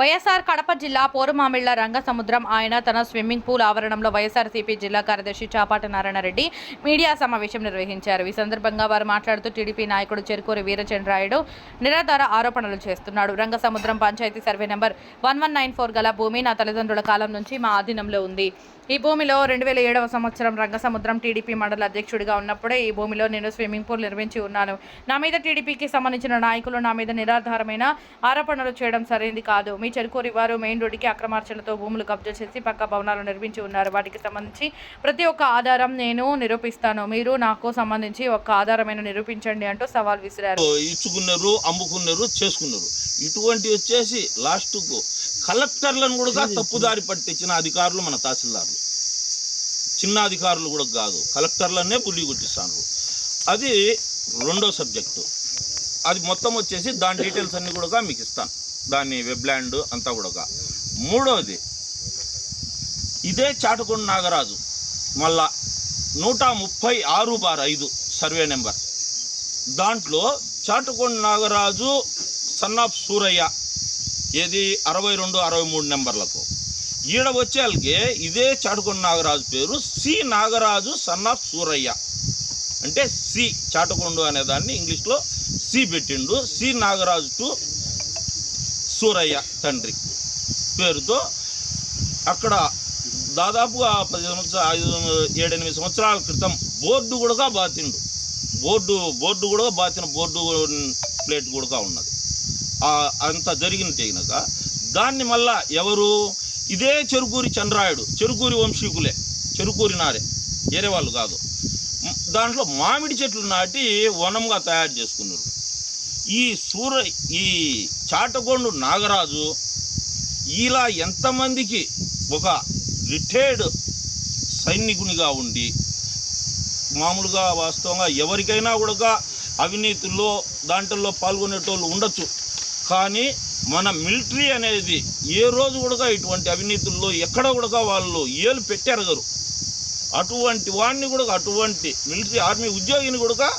వైఎస్ఆర్ కడప జిల్లా పోరుమామిళ్ళ రంగసముద్రం ఆయన తన స్విమ్మింగ్ పూల్ ఆవరణంలో వైఎస్ఆర్సీపీ జిల్లా కార్యదర్శి చాపాటి నారాయణరెడ్డి మీడియా సమావేశం నిర్వహించారు. ఈ సందర్భంగా వారు మాట్లాడుతూ టీడీపీ నాయకుడు చెరుకూరి వీరచంద్రాయుడు నిరాధార ఆరోపణలు చేస్తున్నాడు. Rangasamudram panchayat survey number one one nine four గల భూమి నా తల్లిదండ్రుల కాలం నుంచి మా ఆధీనంలో ఉంది. ఈ భూమిలో రెండు వేల ఏడవ సంవత్సరం రంగసముద్రం టీడీపీ మండల అధ్యక్షుడిగా ఉన్నప్పుడే ఈ భూమిలో నేను స్విమ్మింగ్ పూల్ నిర్మించి ఉన్నాను. నా మీద టీడీపీకి సంబంధించిన నాయకులు నా మీద నిరాధారమైన ఆరోపణలు చేయడం సరైనది కాదు. మీ చెరుకూరి వారు మెయిన్ రోడ్డుకి అక్రమార్చనతో భూములు కబ్జా చేసి పక్క భవనాలు నిర్మించి ఉన్నారు. వాటికి సంబంధించి ప్రతి ఒక్క ఆధారం నేను నిరూపిస్తాను. మీరు నాకు సంబంధించి ఒక్క ఆధారమైన నిరూపించండి అంటూ సవాల్ విసిరారు. ఇచ్చుకున్నారు అమ్ముకున్నారు చేసుకున్నారు. ఇటువంటి వచ్చేసి లాస్ట్కు కలెక్టర్లను కూడా తప్పుదారి పట్టించిన అధికారులు మన తహసీల్దార్లు. చిన్న అధికారులు కూడా కాదు కలెక్టర్లనే పుల్లి కొట్టిస్తాను అది రెండో సబ్జెక్టు. అది మొత్తం వచ్చేసి దాని డీటెయిల్స్ అన్నీ కూడా మీకు ఇస్తాను. దాని వెబ్లాండ్ అంతా కూడా మూడవది ఇదే చాటుకొండ నాగరాజు. మళ్ళా నూట ముప్పై ఆరు బార్ ఐదు సర్వే నెంబర్. దాంట్లో చాటుకొండ నాగరాజు సన్ ఆఫ్ సూరయ్య ఏది అరవై రెండు అరవై మూడు నెంబర్లకు. ఈడ వచ్చేళ్ళకి ఇదే చాటుకొండ నాగరాజు పేరు C Nagaraju son of Surayya. అంటే సి చాటుకొండు అనే దాన్ని ఇంగ్లీష్లో సి పెట్టిండు. సి నాగరాజు టు సూరయ్య తండ్రి పేరుతో అక్కడ దాదాపుగా పది సంవత్సరాలు ఐదు ఏడెనిమిది సంవత్సరాల క్రితం బోర్డు కూడా బాతిండు. బోర్డు బోర్డు కూడా బాతిన బోర్డు ప్లేట్ కూడా ఉన్నది. అంత జరిగిన తెగినాక దాన్ని మళ్ళా ఎవరు? ఇదే చెరుకూరి చంద్రాయుడు చెరుకూరి వంశీకులే చెరుకూరి నారే వేరే వాళ్ళు కాదు దాంట్లో మామిడి చెట్లు నాటి వనంగా తయారు చేసుకున్నారు. ఈ సూర ఈ చాటగొండు నాగరాజు ఇలా ఎంతమందికి ఒక రిటైర్డ్ సైనికునిగా ఉండి మామూలుగా వాస్తవంగా ఎవరికైనా కూడా అవినీతుల్లో దాంట్లో పాల్గొనేటోళ్ళు ఉండొచ్చు. కానీ మన మిలిటరీ అనేది ఏ రోజు కూడా ఇటువంటి అవినీతుల్లో ఎక్కడ కూడా వాళ్ళు ఏలు పెట్టారు అటువంటి వాడిని కూడా అటువంటి మిలిటరీ ఆర్మీ ఉద్యోగిని కూడా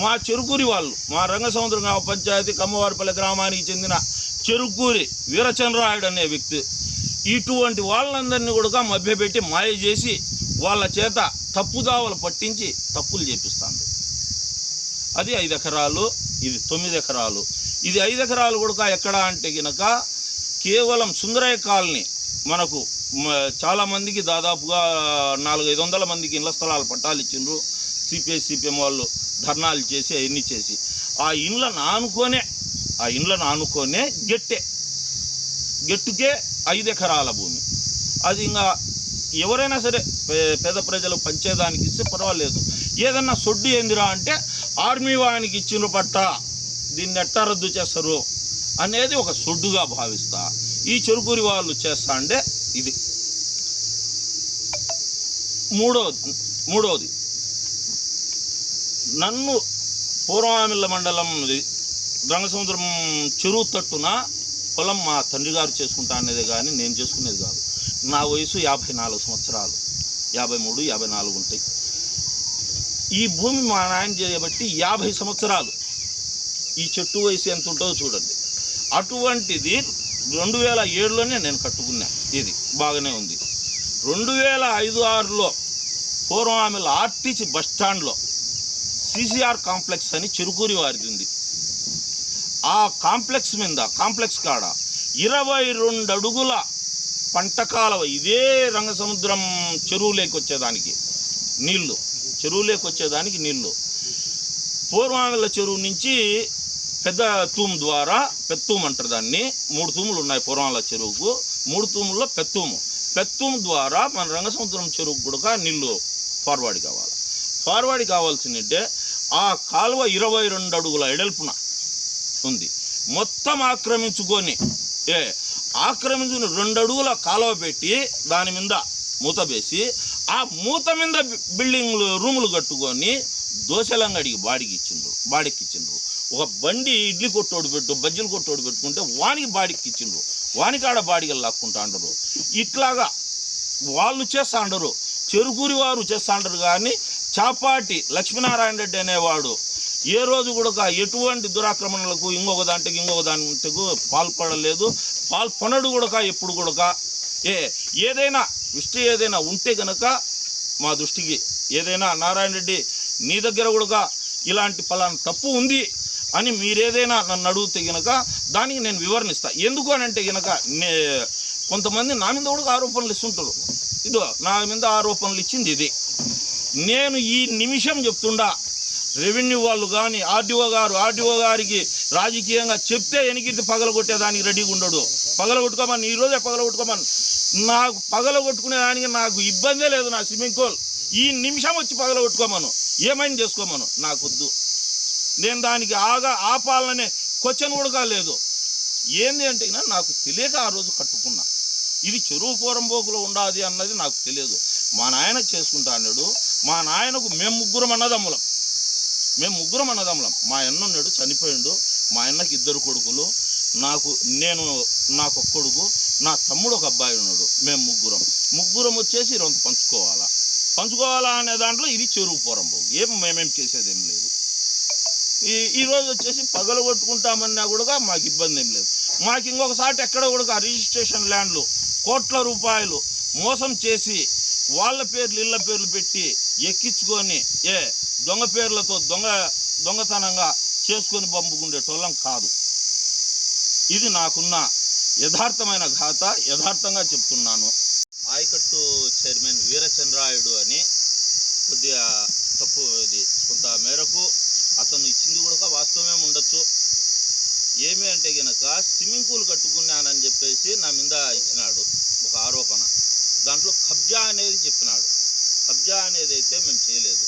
మా చెరుకూరి వాళ్ళు మా రంగసముద్రం గ్రామ పంచాయతీ కమ్మవారిపల్లి గ్రామానికి చెందిన చెరుకూరి వీరచంద్రాయుడు అనే వ్యక్తి. ఇటువంటి వాళ్ళందరినీ కూడా మభ్యపెట్టి మాయ చేసి వాళ్ళ చేత తప్పుదావలు పట్టించి తప్పులు చేపిస్తాడు అది ఐదు ఎకరాలు ఇది తొమ్మిది ఎకరాలు. ఇది ఐదు ఎకరాలు కూడా ఎక్కడ అంటే కనుక కేవలం సుందరయ్య కాలనీ మనకు చాలామందికి దాదాపుగా నాలుగు ఐదు వందల మందికి ఇళ్ళ స్థలాలు పట్టాలు ఇచ్చిండ్రు. సిపిఐ సిపిఎం వాళ్ళు ధర్నాలు చేసి అవన్నీ చేసి. ఆ ఇండ్లను ఆనుకొనే ఆ ఇండ్లను ఆనుకొనే గెట్టే. గెట్టుకే ఐదు ఎకరాల భూమి. అది ఇంకా ఎవరైనా సరే పే- పేద ప్రజలు పంచేదానికి ఇస్తే పర్వాలేదు. ఏదన్నా సొడ్డు ఏందిరా అంటే ఆర్మీ వానికి ఇచ్చిన పట్ట దీన్ని ఎట్టా రద్దు చేస్తారు అనేది ఒక సొడ్డుగా భావిస్తా. ఈ చెరుకూరి వాళ్ళు చేస్తా అంటే ఇది. మూడోది మూడోది. నన్ను పూర్వామిల్ల మండలం రంగసముద్రం చెరువు తట్టున పొలం మా తండ్రి గారు చేసుకుంటా అనేది కానీ నేను చేసుకునేది కాదు. నా వయసు యాభై నాలుగు సంవత్సరాలు. యాభై మూడు యాభై నాలుగు ఉంటాయి. ఈ భూమి మా నాయన చేయబట్టి యాభై సంవత్సరాలు. ఈ చెట్టు వయసు ఎంత ఉంటుందో చూడండి. అటువంటిది రెండు వేల ఏడులోనే నేను కట్టుకున్నా. ఇది బాగానే ఉంది. రెండు వేల ఐదు ఆరులో పూర్వం ఆర్టీసీ బస్ పీసీఆర్ కాంప్లెక్స్ అని చెరుకూరి వారిది ఉంది. ఆ కాంప్లెక్స్ మీద కాంప్లెక్స్ కాడ ఇరవై రెండు అడుగుల పంట కాలువ ఇదే రంగసముద్రం చెరువులోకి వచ్చేదానికి నీళ్ళు చెరువులోకి వచ్చేదానికి నీళ్ళు. పూర్వామిల చెరువు నుంచి పెద్ద తూము ద్వారా పెత్తూమ్ అంటారు దాన్ని. మూడు తూములు ఉన్నాయి పూర్వామిల చెరువుకు. మూడు తూముల్లో పెత్తూము పెత్తూము ద్వారా మన రంగసముద్రం చెరువుకు కూడా నీళ్ళు ఫార్వర్డ్ కావాలి. ఫార్వర్డ్ కావాల్సిందంటే ఆ కాలువ ఇరవై రెండు అడుగుల ఎడల్పున ఉంది. మొత్తం ఆక్రమించుకొని ఏ ఆక్రమించుకుని రెండు అడుగుల కాలువ పెట్టి దాని మీద మూత వేసి ఆ మూత మీద బిల్డింగ్లు రూములు కట్టుకొని దోశలంగడికి బాడికి ఇచ్చిండ్రు బాడికి ఇచ్చిండ్రు ఒక బండి ఇడ్లీ కొట్టోడు పెట్టు బజ్జీలు కొట్టోడు పెట్టుకుంటే వానికి బాడికి ఇచ్చిండ్రు వానికాడ బాడిగలు లాక్కుంటా అంటారు ఇట్లాగా వాళ్ళు చేస్తా అంటారు చెరుకూరి వారు చేస్తా అంటారు కానీ చాపాటి లక్ష్మీనారాయణ రెడ్డి అనేవాడు. ఏ రోజు కూడా ఎటువంటి దురాక్రమణలకు ఇంకొక దాంట్కి ఇంకొక దాంట్కు పాల్పడలేదు. పాల్పనడు కూడా ఎప్పుడు కూడా ఏ ఏదైనా దృష్టి ఏదైనా ఉంటే గనక మా దృష్టికి ఏదైనా నారాయణ రెడ్డి నీ దగ్గర కూడా ఇలాంటి ఫలాన్ని తప్పు ఉంది అని మీరేదైనా నన్ను అడిగితే గనక దానికి నేను వివరణిస్తా. ఎందుకు అని అంటే గనక నే కొంతమంది నా మీద కూడా ఆరోపణలు ఇస్తుంటారు. ఇదో నా మీద ఆరోపణలు ఇచ్చింది ఇది. నేను ఈ నిమిషం చెప్తుండా. రెవెన్యూ వాళ్ళు కానీ ఆర్డీఓ గారు ఆర్డీఓ గారికి రాజకీయంగా చెప్తే ఎనికిది పగలగొట్టేదానికి రెడీగా ఉండడు. పగలగొట్టుకోమని ఈరోజే పగలగొట్టుకోమని. నాకు పగలగొట్టుకునే దానికి నాకు ఇబ్బందే లేదు నా స్విమ్మింగ్ పూల్. ఈ నిమిషం వచ్చి పగలగొట్టుకోమను. ఏమైనా చేసుకోమను? నాకు వద్దు నేను దానికి ఆగా ఆపాలనే క్వశ్చన్ కూడా లేదు ఏంది అంటే నాకు తెలియక ఆ రోజు కట్టుకున్నా. ఇది చెరువు పోరంబోకులో ఉండాది అన్నది నాకు తెలియదు. మా నాయన చేసుకుంటా అన్నాడు మా నాయనకు మేము ముగ్గురం అన్నదమ్ములం. మేము ముగ్గురం అన్నదమ్ములం. మా అన్న ఉన్నాడు చనిపోయిండు. మా అన్నకి ఇద్దరు కొడుకులు. నాకు నేను నాకు ఒక కొడుకు. నా తమ్ముడు ఒక అబ్బాయి ఉన్నాడు. మేము ముగ్గురం. ముగ్గురం వచ్చేసి రొంత పంచుకోవాలా? పంచుకోవాలా అనే దాంట్లో ఇది చెరువు పోరంబోకు ఏం మేమేం చేసేదేం లేదు. ఈ ఈరోజు వచ్చేసి పగలు కొట్టుకుంటామన్నా కూడా మాకు ఇబ్బంది ఏం లేదు. మాకు ఇంకొకసారి ఎక్కడ కూడా రిజిస్ట్రేషన్ ల్యాండ్లు కోట్ల రూపాయలు మోసం చేసి వాళ్ళ పేర్లు ఇళ్ళ పేర్లు పెట్టి ఎక్కించుకొని ఏ దొంగ పేర్లతో దొంగ దొంగతనంగా చేసుకొని పంపుకుండేటోళ్ళం కాదు. ఇది నాకున్న యథార్థమైన ఘాత యథార్థంగా చెప్తున్నాను. ఆయకట్టు చైర్మన్ వీరచంద్రాయుడు అని కొద్దిగా తప్పు ఇది. కొంత మేరకు అతను ఇచ్చింది కూడా వాస్తవమే ఉండొచ్చు. ఏమి అంటే గనక స్విమ్మింగ్ పూల్ కట్టుకున్నానని చెప్పేసి నా మీద ఇచ్చినాడు ఒక ఆరోపణ. దాంట్లో కబ్జా అనేది చెప్పినాడు. కబ్జా అనేది అయితే మేము చేయలేదు.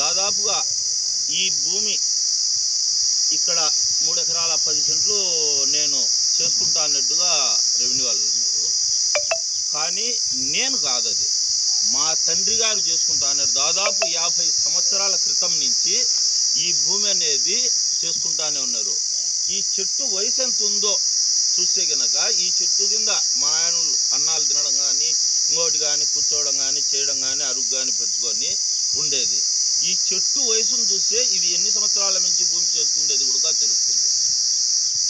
దాదాపుగా ఈ భూమి ఇక్కడ మూడు ఎకరాల పది సెంట్లు నేను చేసుకుంటా అన్నట్టుగా రెవెన్యూ వాళ్ళు ఉన్నారు కానీ నేను కాదు అది. మా తండ్రి గారు చేసుకుంటా అన్నారు. దాదాపు యాభై సంవత్సరాల క్రితం నుంచి ఈ భూమి అనేది చేసుకుంటానే ఉన్నారు. ఈ చెట్టు వయసు ఎంత ఉందో చూస్తే గనక ఈ చెట్టు కింద మా ఆయన అన్నాలు తినడం కానీ ఇంకోటి కానీ కూర్చోవడం కానీ చేయడం కానీ అరుగు కానీ పెట్టుకొని ఉండేది. ఈ చెట్టు వయసును చూస్తే ఇది ఎన్ని సంవత్సరాల నుంచి భూమి చేసుకుండేది కూడా తెలుస్తుంది.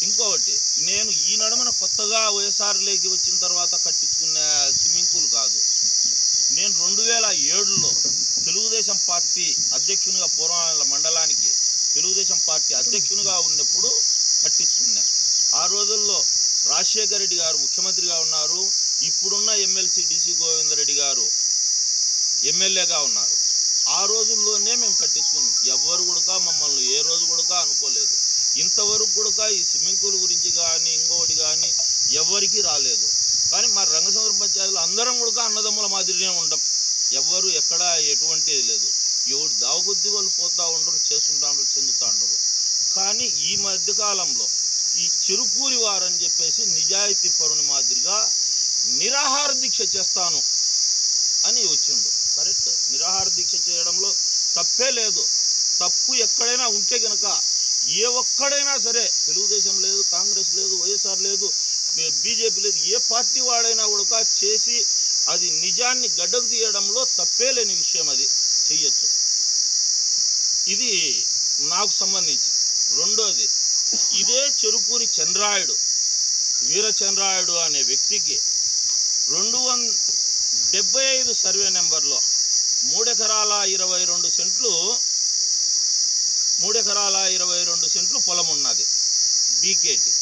ఇంకొకటి నేను ఈ నడుమన కొత్తగా వైఎస్ఆర్లోకి వచ్చిన తర్వాత కట్టించుకునే స్విమ్మింగ్ పూల్ కాదు. నేను రెండు వేల ఏడులో తెలుగుదేశం పార్టీ అధ్యక్షునిగా పూర్వాల మండలానికి తెలుగుదేశం పార్టీ అధ్యక్షునిగా ఉన్నప్పుడు కట్టించుకున్నా. ఆ రోజుల్లో రాజశేఖర రెడ్డి గారు ముఖ్యమంత్రిగా ఉన్నారు. ఇప్పుడున్న ఎమ్మెల్సీ డిసి గోవిందరెడ్డి గారు ఎమ్మెల్యేగా ఉన్నారు. ఆ రోజుల్లోనే మేము కట్టించుకున్నాం. ఎవ్వరు కూడా మమ్మల్ని ఏ రోజు కూడా అనుకోలేదు. ఇంతవరకు కూడా ఈ స్విమ్మింగ్ పూల్ గురించి కానీ ఇంకొకటి కానీ ఎవ్వరికీ రాలేదు. కానీ మా రంగసముద్రం పంచాయతీలో అందరం కూడా అన్నదమ్ముల మాదిరినే ఉంటాం ఎవ్వరు ఎక్కడ ఎటువంటిది లేదు. ఎవడు దావకొద్ది వాళ్ళు పోతూ ఉండరు చేస్తుంటా ఉండరు చెందుతూ ఉండరు కానీ ఈ మధ్యకాలంలో ఈ చెరుకూరి వారని చెప్పేసి నిజాయితీ పరుని మాదిరిగా నిరాహార దీక్ష చేస్తాను అని వచ్చిండు. కరెక్ట్. నిరాహార దీక్ష చేయడంలో తప్పే లేదు. తప్పు ఎక్కడైనా ఉంటే గనక ఏ ఒక్కడైనా సరే తెలుగుదేశం లేదు కాంగ్రెస్ లేదు వైఎస్ఆర్ లేదు బీజేపీ లేదు ఏ పార్టీ వాడైనా కూడా చేసి అది నిజాన్ని గడ్డకు తీయడంలో తప్పే లేని విషయం అది. చెయ్యొచ్చు. ఇది నాకు సంబంధించి. రెండోది ఇదే చెరుకూరి చంద్రాయుడు వీరచంద్రాయుడు అనే వ్యక్తికి రెండు వన్ డెబ్బై ఐదు సర్వే నెంబర్లో. మూడెకరాల ఇరవై రెండు సెంట్లు మూడెకరాల ఇరవై రెండు సెంట్లు పొలం ఉన్నది డీకేటి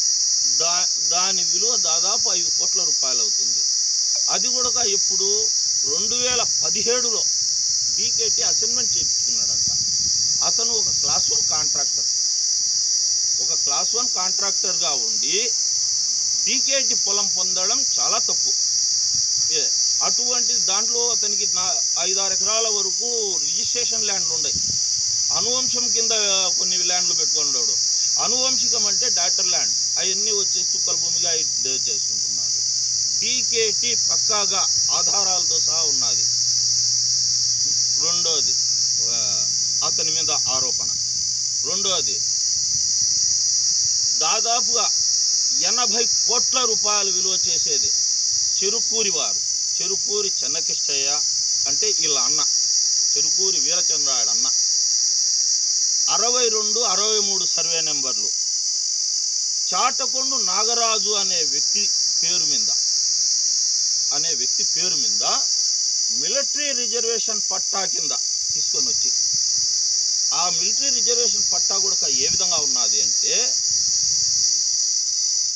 దా దాని విలువ దాదాపు ఐదు కోట్ల రూపాయలు అవుతుంది అది కూడా ఇప్పుడు రెండు వేల పదిహేడులో డీకేటి అసైన్మెంట్ చేయించుకున్నాడంట. అతను ఒక క్లాస్ వన్ కాంట్రాక్టర్. ఒక క్లాస్ వన్ కాంట్రాక్టర్గా ఉండి డీకేటి పొలం పొందడం చాలా తప్పు. అటువంటి దాంట్లో అతనికి నా ఐదారు ఎకరాల వరకు రిజిస్ట్రేషన్ ల్యాండ్లు ఉన్నాయి అనువంశం కింద కొన్ని ల్యాండ్లు పెట్టుకున్నాడు. అనువంశికం అంటే డాక్టర్ ల్యాండ్. అవన్నీ వచ్చేసి తుక్కల భూమిగా ఇది చేసుకుంటున్నాడు. డీకేటి పక్కాగా ఆధారాలతో సహా ఉన్నది. రెండోది అతని మీద ఆరోపణ. రెండోది దాదాపుగా ఎనభై కోట్ల రూపాయలు విలువ చేసేది. చెరుకూరి వారు. చెరుకూరి చెన్నకిష్టయ్య అంటే వీళ్ళ అన్న. చెరుకూరి వీరచంద్రాయుడు అన్న. అరవై రెండు అరవై మూడు సర్వే నెంబర్లు. చాటకొండు నాగరాజు అనే వ్యక్తి పేరు మీద అనే వ్యక్తి పేరు మీద మిలిటరీ రిజర్వేషన్ పట్టా కింద తీసుకొని వచ్చి ఆ మిలిటరీ రిజర్వేషన్ పట్టా కూడా ఏ విధంగా ఉన్నది అంటే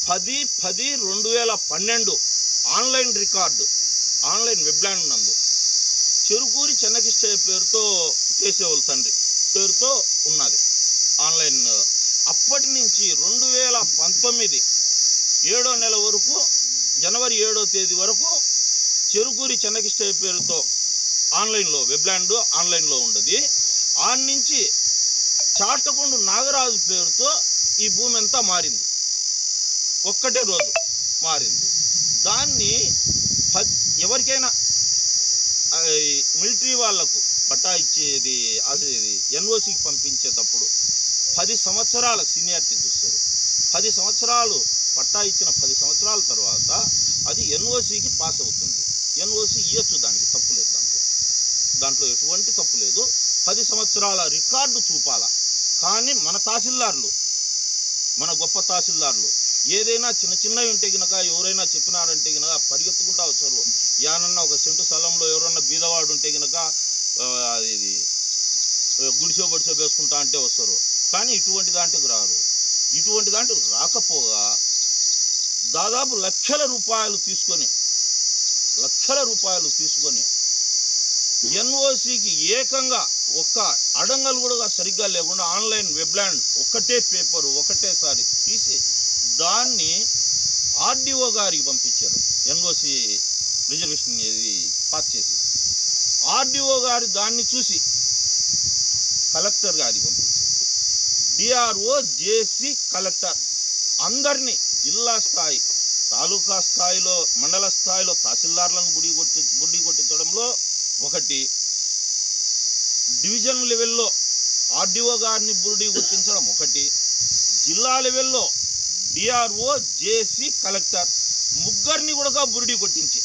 పది పది రెండు వేల పన్నెండు ఆన్లైన్ రికార్డు ఆన్లైన్ వెబ్లాండ్ నందు. చెరుకూరి చెన్నకిష్టయ్య పేరుతో కేసేవాళ్ళ తండ్రి పేరుతో ఉన్నది. ఆన్లైన్ అప్పటి నుంచి రెండు వేల పంతొమ్మిది ఏడో నెల వరకు జనవరి ఏడో తేదీ వరకు చెరుకూరి చెన్నకిష్టయ్య పేరుతో ఆన్లైన్లో వెబ్లాండ్ ఆన్లైన్లో ఉండదు. ఆ నుంచి చాటకొండు నాగరాజు పేరుతో ఈ భూమి అంతా మారింది. ఒక్కటే రోజు మారింది. దాన్ని ఎవరికైనా మిలిటరీ వాళ్ళకు పట్టా ఇచ్చేది అది ఇది ఎన్ఓసికి పంపించేటప్పుడు పది సంవత్సరాల సీనియారిటీ చూస్తారు. పది సంవత్సరాలు పట్టా ఇచ్చిన పది సంవత్సరాల తర్వాత అది ఎన్ఓసికి పాస్ అవుతుంది. ఎన్ఓసి ఇవ్వచ్చు దానికి తప్పు లేదు దాంట్లో. దాంట్లో ఎటువంటి తప్పు లేదు. పది సంవత్సరాల రికార్డు చూపాల. కానీ మన తహసీల్దార్లు మన గొప్ప తహసీల్దార్లు ఏదైనా చిన్న చిన్నవి ఉంటే గనక ఎవరైనా చెప్పినారంటే గనక పరిగెత్తుకుంటా వచ్చారు. యానన్నా ఒక సెంటు స్థలంలో ఎవరన్నా బీదవాడు ఉంటే గనక అది ఇది, గుడిసో బడిసో వేసుకుంటా అంటే వస్తారు. కానీ ఇటువంటి దాంట్లోకి రారు. ఇటువంటి దాంట్లోకి రాకపోగా దాదాపు లక్షల రూపాయలు తీసుకొని లక్షల రూపాయలు తీసుకొని ఎన్ఓసికి ఏకంగా ఒక్క అడంగలు కూడా సరిగ్గా లేకుండా ఆన్లైన్ వెబ్లాండ్ ఒకటే పేపరు ఒకటేసారి తీసి దాన్ని ఆర్డీఓ గారికి పంపించారు. ఎన్ఓసి రిజర్వేషన్ ఇది పాస్ చేసి. ఆర్డీఓ గారు దాన్ని చూసి కలెక్టర్ గారికి పంపించారు. డిఆర్ఓ జేసీ కలెక్టర్ అందరినీ జిల్లా స్థాయి తాలూకా స్థాయిలో మండల స్థాయిలో తహసీల్దార్లను బుడి కొట్టి బుడి కొట్టించడంలో ఒకటి డివిజన్ లెవెల్లో ఆర్డీఓ గారిని బుడి కొట్టించడం ఒకటి జిల్లా లెవెల్లో డిఆర్ఓ జేసీ కలెక్టర్ ముగ్గురిని కూడా బురిడి కొట్టించి